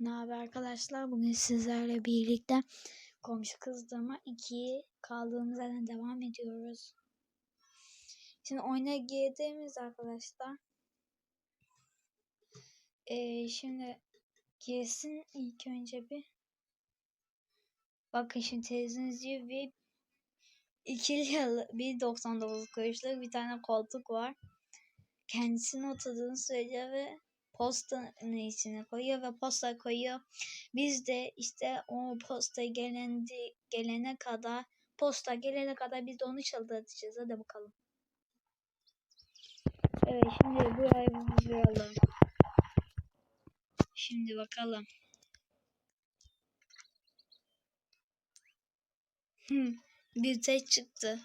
Ne haber arkadaşlar? Bugün sizlerle birlikte komşu kızdırma 2'yi kaldığımız yerden devam ediyoruz. Şimdi oyuna girdiğimiz arkadaşlar. Ee, şimdi girsin ilk önce bir. Bakın şimdi teyzeniz diyor bir ikili yalı, bir 99 kuruşluk bir tane koltuk var. Kendisinin oturduğunu söylüyor ve postanın içine koyuyor ve posta koyuyor. Biz de işte o posta gelendi, gelene kadar posta gelene kadar biz de onu çıldırtacağız. Hadi bakalım. Evet şimdi buraya vuralım. Şimdi bakalım. Hmm, bir tek çıktı.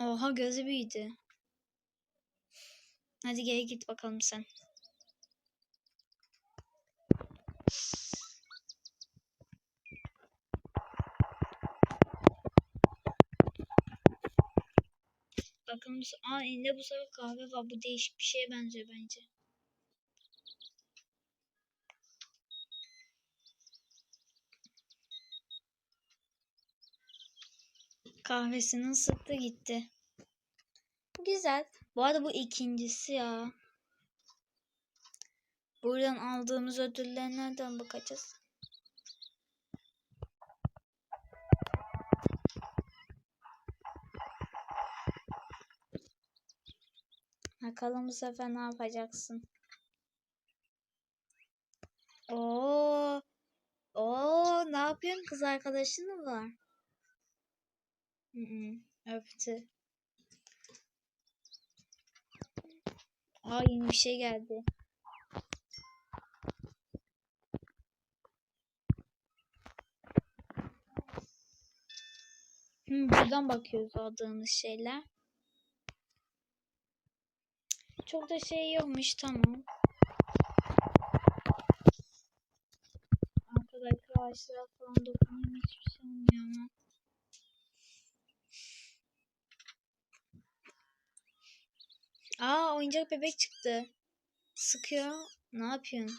Oha gözü büyüdü. Hadi geri git bakalım sen. Bakalım. Aa elinde bu sefer kahve var. Bu değişik bir şeye benziyor bence. Kahvesini ısıttı gitti. Güzel. Bu arada bu ikincisi ya. Buradan aldığımız ödüller nereden bakacağız? Bakalım bu sefer ne yapacaksın? Oo, oo, ne yapıyorsun? Kız arkadaşın mı var? Hı hı, öptü. Aa yeni bir şey geldi. Hı, buradan bakıyoruz aldığımız şeyler. Çok da şey yokmuş tamam. Arkadaki falan dokunayım hiçbir şey olmuyor ama. Oyuncak bebek çıktı. Sıkıyor. Ne yapıyorsun?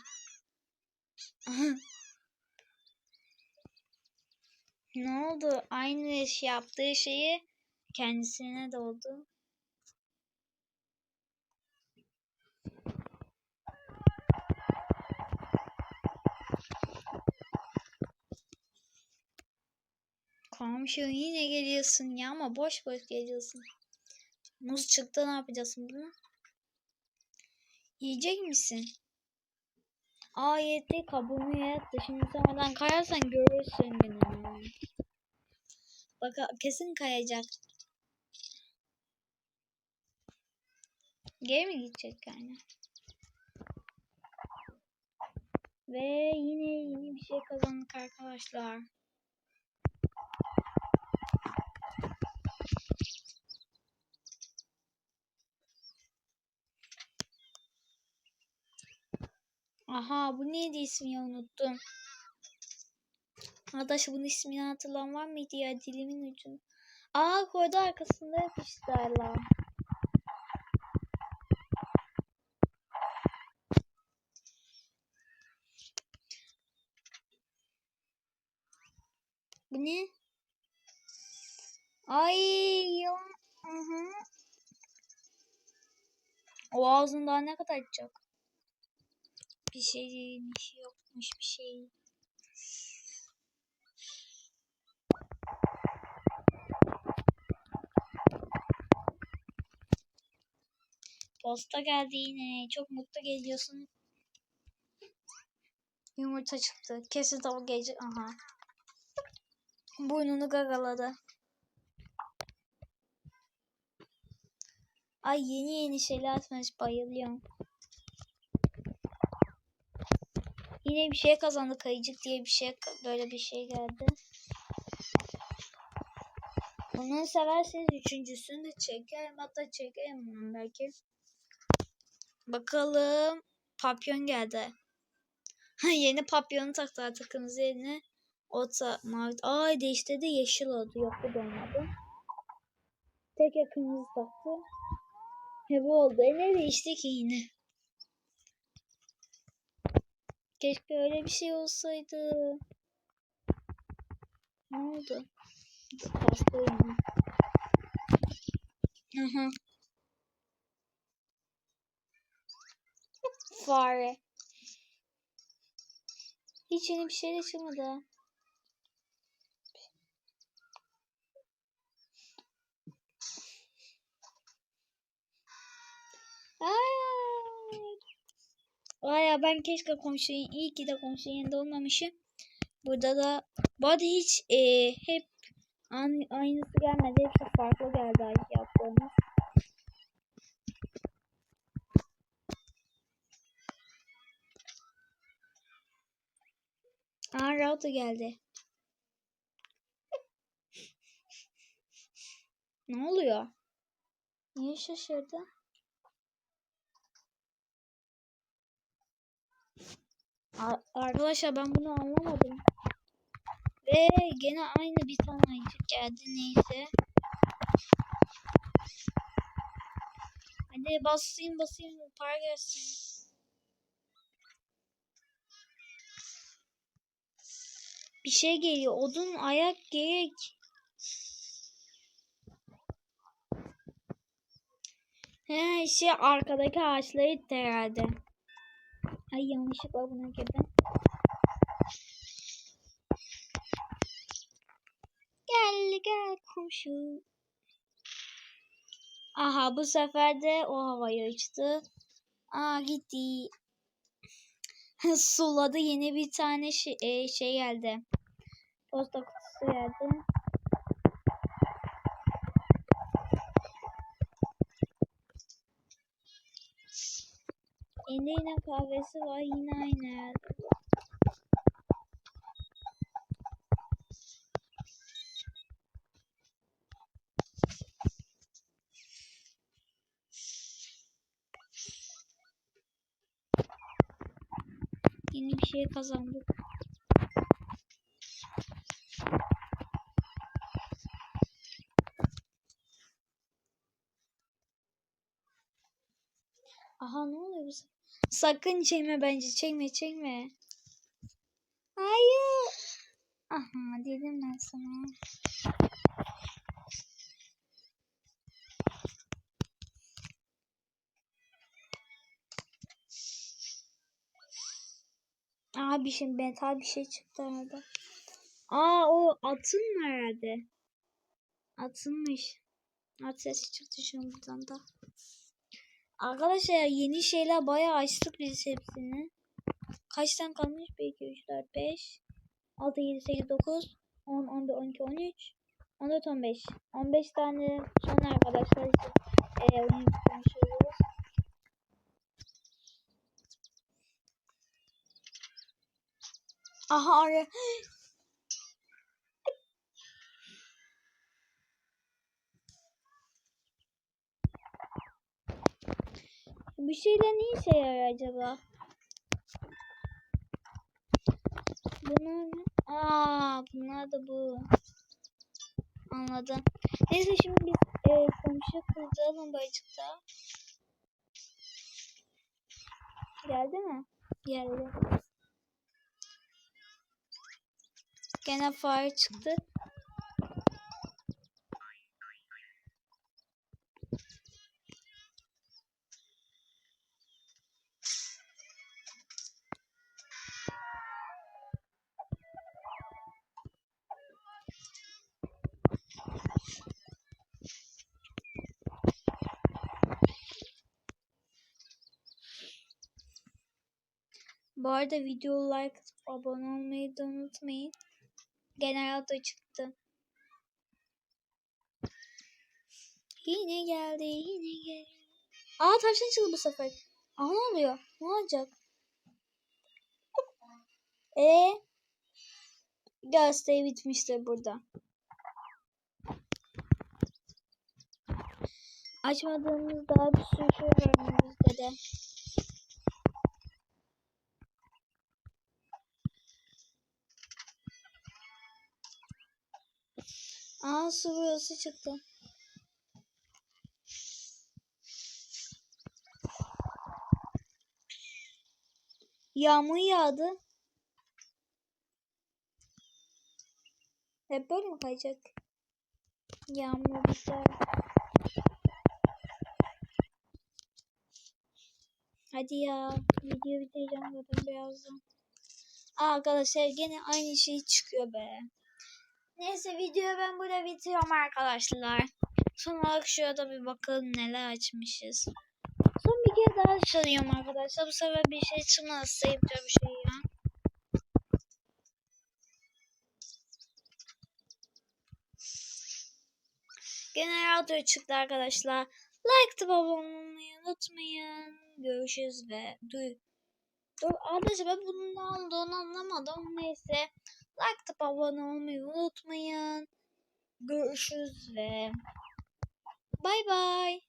ne oldu? Aynı iş yaptığı şeyi kendisine de oldu. Komşu yine geliyorsun ya ama boş boş geliyorsun. Muz çıktı ne yapacaksın bunu? Yiyecek misin? Aa yetti kabuğunu yattı. Şimdi sen oradan kayarsan görürsün beni. Bak kesin kayacak. Geri mi gidecek yani? Ve yine yeni bir şey kazandık arkadaşlar. Aha bu neydi ismini unuttum. Arkadaş bunun ismini hatırlayan var mıydı ya dilimin ucunu. Aa koydu arkasında yapıştı hala. Bu ne? Ay yılan. Hı hı. O ağzında ne kadar açacak? Bir şey değilmiş, yokmuş bir şey. Posta geldi yine. Çok mutlu geliyorsun. Yumurta çıktı. Kesin tavuk gelecek. Aha. Burnunu gagaladı. Ay yeni yeni şeyler atmış. Bayılıyorum. Yine bir şey kazandı kayıcık diye bir şey böyle bir şey geldi. Bunu severseniz üçüncüsünü de çekerim hatta çekerim belki. Bakalım papyon geldi. Yeni papyonu taktı artık kırmızı. Ota mavi. Ay değiştirdi yeşil oldu. Yok bu olmadı. Tek kırmızı taktı. He bu oldu. E ne değişti ki yine? Keşke öyle bir şey olsaydı. Ne oldu? Hastayım. Aha. Fare. Hiç yeni bir şey de çıkmadı. Ya ben keşke komşunun iyi ki de komşunun yanında olmamışım. Burada da bu hiç e, hep aynı, aynısı gelmedi. Hepsi farklı geldi yaptığımız. Aa Rauta geldi. ne oluyor? Niye şaşırdı? Ar- Arkadaşlar ben bunu anlamadım. Ve gene aynı bir tane ayıcık geldi neyse. Hadi basayım basayım para gelsin. Bir şey geliyor. Odun ayak gerek. He şey arkadaki ağaçları herhalde. Ay yanlışlıkla buna girdim. Gel gel komşu. Aha bu sefer de o havayı açtı. Aa gitti. Suladı yeni bir tane şey, e, şey geldi. Posta kutusu geldi. Yine kahvesi var yine aynı herhalde. Yeni bir şey kazandık. Aha ne oluyor bu? se- Sakın çekme bence. Çekme çekme. Hayır. Aha dedim ben sana. Bir şey metal bir şey çıktı herhalde. Aa o atın mı herhalde? Atılmış. At sesi çıktı şu an buradan da. Arkadaşlar yeni şeyler bayağı açtık biz hepsini. Kaç tane kalmış? 1, 2, 3, 4, 5, 6, 7, 8, 9, 10, 11, 12, 13, 14, 15. 15 tane son arkadaşlar için e, oyun konuşuyoruz. Aha. Bu şeyler ne işe yarar acaba? Bunlar? Aa, bunlar da bu. Anladım. Neyse şimdi biz e, komşu kıracağız bacıkta. Geldi mi? Geldi. Gene fare çıktı. Bu arada video like abone olmayı da unutmayın. Genel adı çıktı. Yine geldi, yine geldi. Aa tavşan çıktı bu sefer. Aa ne oluyor? Ne olacak? E Gösteri bitmiştir burada. Açmadığımız daha bir sürü şey var önümüzde de. Aa su burası çıktı. Yağmur yağdı. Hep böyle mi kayacak? Yağmur güzel. Hadi ya. Video bitireceğim zaten birazdan. Aa, arkadaşlar gene aynı şey çıkıyor be. Neyse videoyu ben burada bitiriyorum arkadaşlar. Son olarak şurada bir bakalım neler açmışız. Son bir kere daha çalıyorum arkadaşlar. Bu sefer bir şey çıkmazsa yapacağım bir şey ya. Gene radyo çıktı arkadaşlar. Like tıp abone olmayı unutmayın. Görüşürüz ve duy. Dur arkadaşlar ben bunun ne olduğunu anlamadım. Neyse. Like tıp abone olmayı unutmayın. Görüşürüz ve bay bay.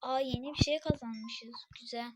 Aa yeni bir şey kazanmışız. Güzel.